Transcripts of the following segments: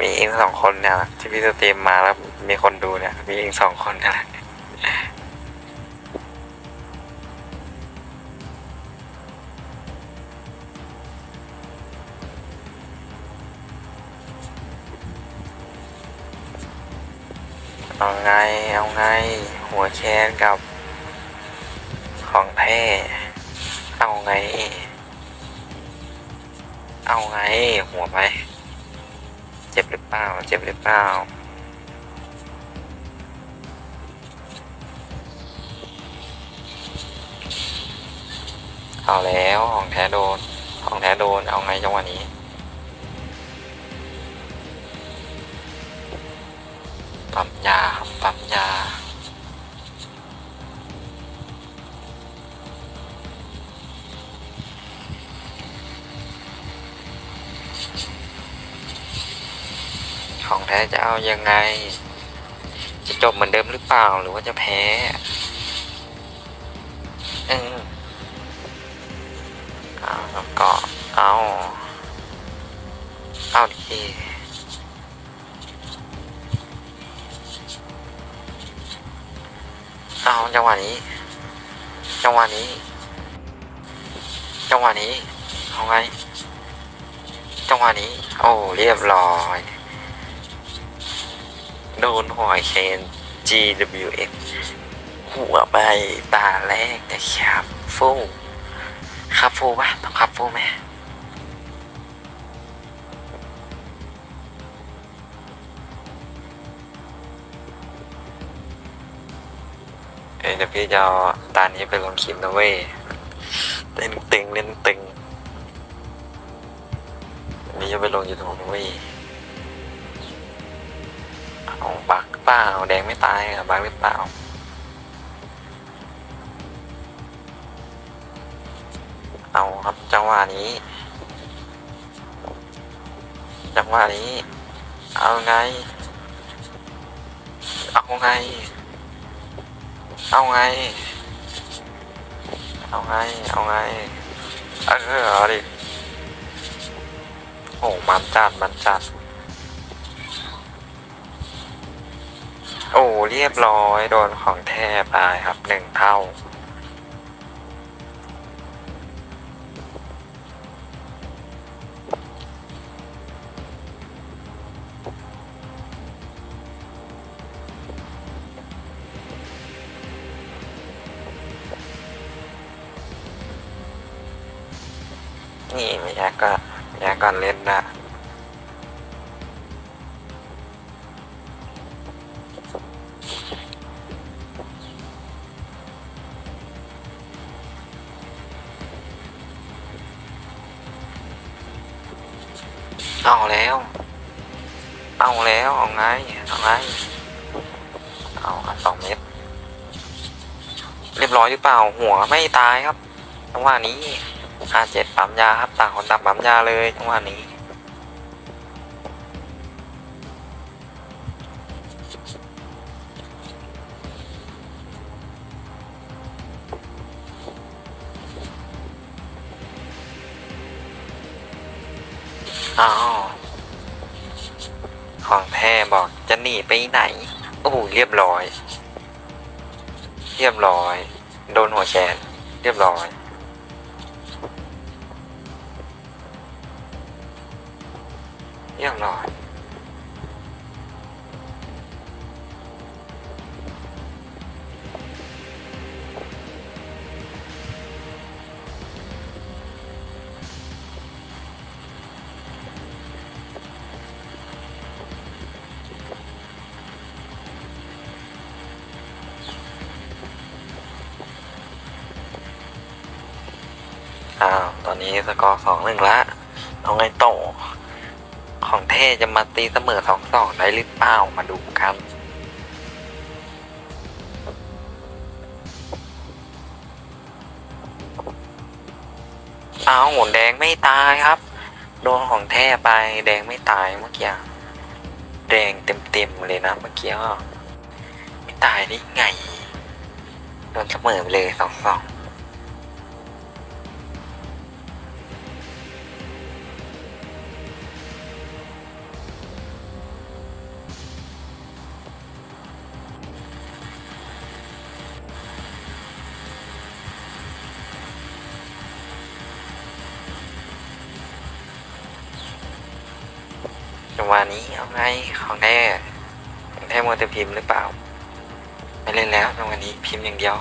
มีเองสองคนเนี่ยที่พี่สตรีมมาแล้วมีคนดูเนี่ย มีเองสองคนเนี่ยแหละเอาไง เอาไง หัวแคนกับ ของแท้เอาไง เอาไง หัวไป จ็บหรือเปล่า เจ็บหรือเปล่า เอาแล้วของแท้โดน ของแท้โดน เอาไงจังหวะนี้ ปั๊มยาปั๊มยา จะเอายังไง จะจบเหมือนเดิมหรือเปล่าหรือว่าจะแพ้เออเอาแล้วก็เอาเอาดีเอาจังหวะนี้ จังหวะนี้ จังหวะนี้เอาไง จังหวะนี้ โอ้ เรียบร้อย โดนหอยเคน GWF หัวไปตาแรกนะครับฟูขับฟูปะต้องขับฟูไหมเอ้ยเดี๋ยวพี่จะเอาตานี้ไปลงคลิปนะเว้ยเล่นตึงเล่นตึง นี้จะไปลงยูทูบนะเว้ย เอาบักเปล่าแดงไม่ตายอะบักหรือเปล่าเอาครับจังหวะนี้จังหวะนี้ เอาไง เอาไง เอาไง เอาไง เอาไง เออเอาดิโอ้มันจัดมันจัด โอ้เรียบร้อยโดนของแท้ไปครับหนึ่งเท่า นี่ไม่ยากก็ม่ยากก่อนเล่นนะ เอาแล้ว เอาแล้ว เอาไง เอาไง เอาครับสองเมตรเรียบร้อยหรือเปล่า หัวไม่ตายครับจังหวะนี้อาเจ็ดปั๊มยาครับ ต่างคนต่างปั๊มยาเลยจังหวะนี้ อ้าวของแท้บอกจะหนีไปไหน โอ้โหเรียบร้อย เรียบร้อย โดนหัวแขนเรียบร้อยเรียบร้อย อ้าวตอนนี้สกอร์สองหนึ่งละเอาไงโต่ของเท่จะมาตีเสมอสองสองได้หรือเปล่ามาดูกันเอาหมุนแดงไม่ตายครับ โดนของแท้ไปแดงไม่ตายเมื่อกี้แดงเต็มๆเลยนะเมื่อกี้ไม่ตายได้ไงโดนเสมอไปเลยสองสอง งหวะนี้เอาไงของแท้ของแท้มัวแต่พิมพ์หรือเปล่า ไม่เล่นแล้วจังหวะนี้พิมพ์อย่างเดียว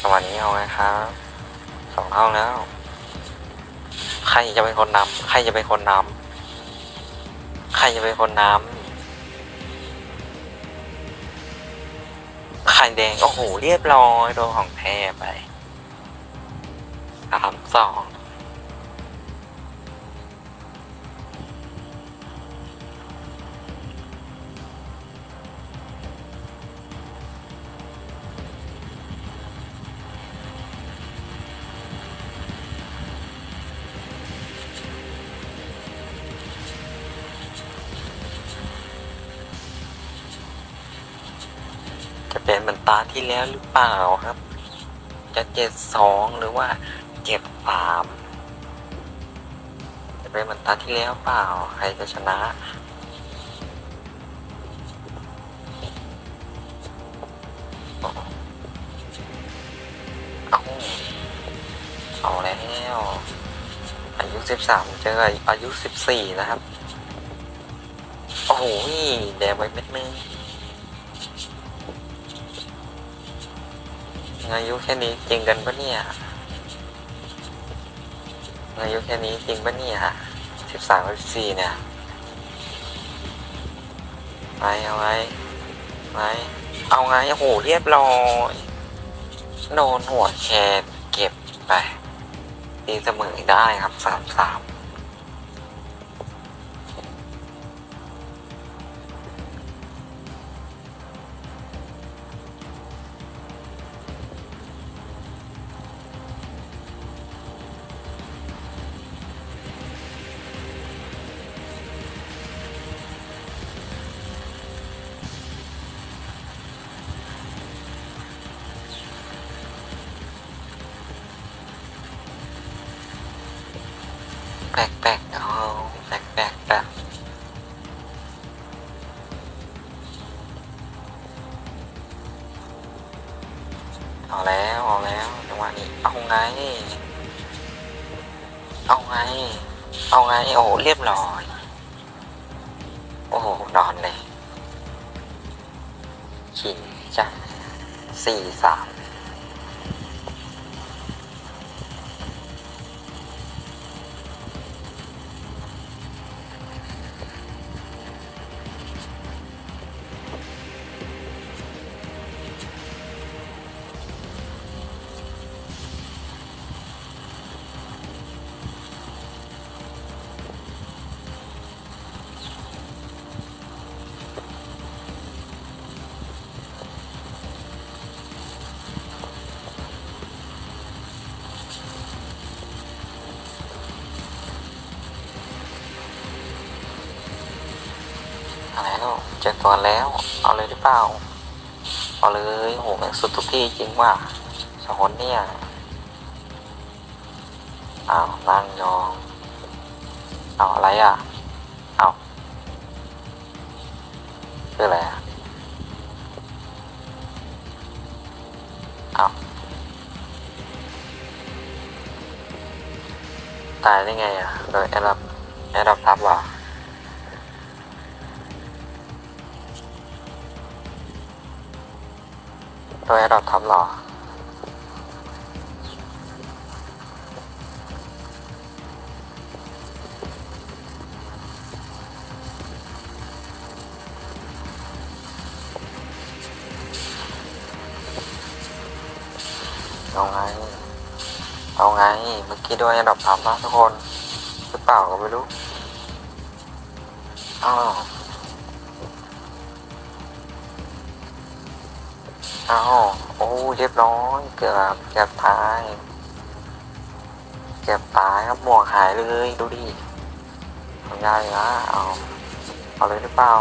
จังหวะนี้เอาไงครับสองเท่าแล้ว ใครจะเป็นคนนำใครจะเป็นคนนำ ใครจะเป็นคนน้ำไข่แดง โอ้โห เรียบร้อย โดนของแท้ไปสามสอง มือนตาที่แล้วหรือเปล่าครับ จะเจ็ดสองหรือว่าเจ็ดสามจะเป็นเหมือนตาที่แล้วเปล่า ใครจะชนะเอาเอาแล้วอายุสิบสามเจออายุสิบสี่นะครับ โอ้โหแดงไปเม็ดนึง อายุแค่นี้จริงกันปะเนี่ยอายุแค่นี้จริงปะเนี่ยสิบสามสิบสี่เนี่ยไปเอาไงไปเอาไงโอ้โหเรียบร้อยโดนหัวแชร์เก็บไปตีเสมอได้ครับสามสาม เอาไง เอาไง เอาไง โอ้โหเรียบร้อย โอ้โห นอนเลยขิงจ้ะสี่สาม เจอตัวแล้ว เอาเลยหรือเปล่า เอาเลยโหแม่งสุดทุกที่จริงว่ะสองคนเนี่ย อ้าวนั่งยองเอาอะไรอะ เอาคืออะไรอะเอาตายได้ไงอะโดยแอรับแอรับทับ เหรอโดยเราทำหรอเอาไง เอาไง เมื่อกี้ด้วยอันดับสามนะทุกคน หรือเปล่าก็ไม่รู้ อ้าว อ้าว โอ้เรียบร้อยเกือบเกือบตายเกือบตายครับหมวกหายเลยดูดิทำยากอยู่นะเอาเอาเลยหรือเปล่า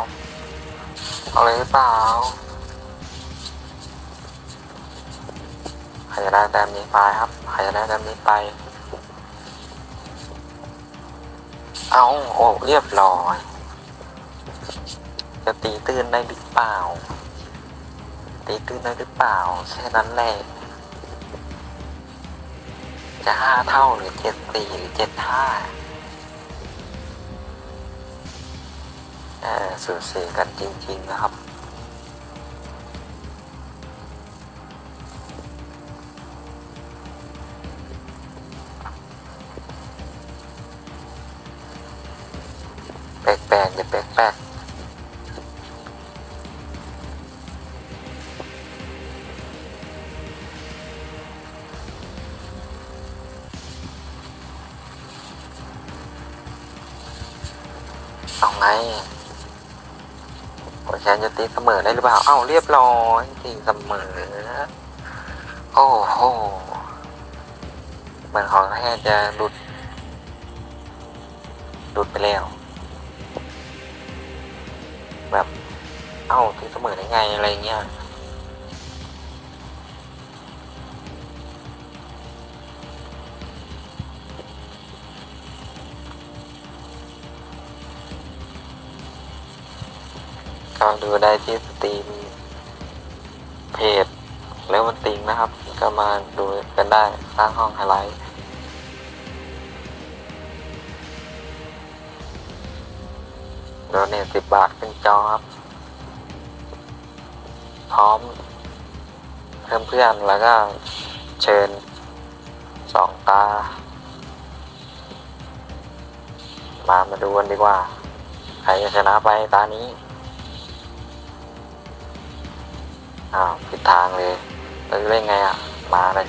เอาเลยหรือเปล่าใครจะได้แต้มนี้ไปครับใครจะได้แต้มนี้ไป เอาโอ้เรียบร้อย จะตีตื้นได้หรือเปล่า ตีตื้นได้หรือเปล่า แค่นั้นแหละจะห้าเท่าหรือเจ็ดสี่หรือเจ็ดห้าเออสูสีกันจริง ๆ นะครับ แปลกๆอย่าแปลกๆ เอาไหมขอแชนจะตีเสมอได้หรือเปล่า เอ้าเรียบร้อยตีเสมอ โอ้โหเหมันของแค่จะหลุด หลุดไปแล้ว แบบ เอ้าตีเสมอได้ไงอะไรเงี้ย ก็ดูได้ที่สตรีมเพจแล้วมันติงนะครับ ก็มาดูกันได้สร้างห้องไฮไลท์โดเนทสิบบาทขึ้นจอครับ พร้อมเพื่อนเพื่อนๆแล้วก็เชิญสองตา มามาดูกันดีกว่า ใครจะชนะไปตานี้ อ้าวผิดทางเลยเราจะเล่นไงอะ มาเลย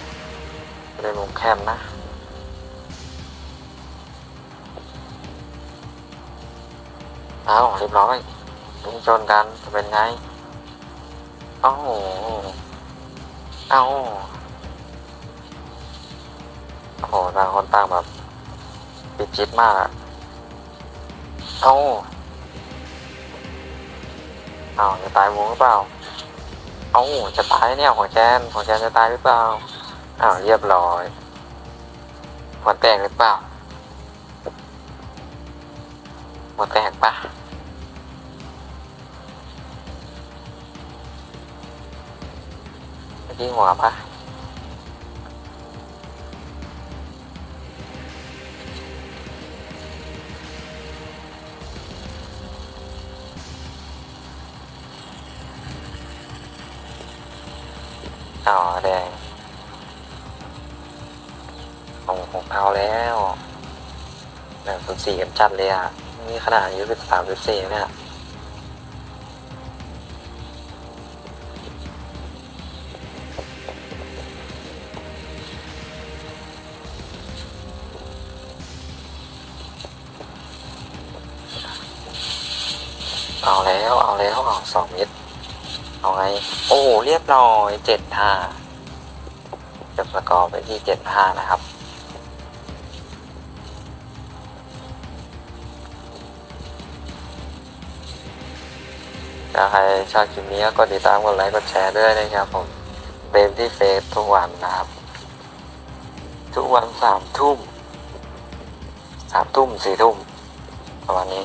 เล่นมุมแคมนะเอาเรียบร้อยลุงชนกันจะเป็นไง เอ้า เอ้าโอ้โหต่างคนต่างแบบปิดชิดมากอะเอ้า เอ้าจะตายวงหรือเปล่า เอ้าจะตายเนี่ยหัวแจนหัวแจนจะตายหรือเปล่าอ้าวเรียบร้อยหัวแตกหรือเปล่าหัวแตกปะเมื่อกี้หัวปะ ผมเอาแล้วแบบสุดสี่กันจัดเลยอะ นี่ขนาดอายุสิบสามสิบสี่เนี่ยเอาแล้วเอาแล้วเอาสองเม็ดเอาไง โอ้ เรียบร้อยเจ็ดห้าจบสกอร์ไปที่เจ็ดห้านะครับ ถ้าใครชอบคลิปนี้ก็กดติดตามกดไลค์กดแชร์ด้วยนะครับผมเบมที่เฟซทุกวันนะครับ ทุกวันสามทุ่มสามทุ่มสี่ทุ่มประมาณนี้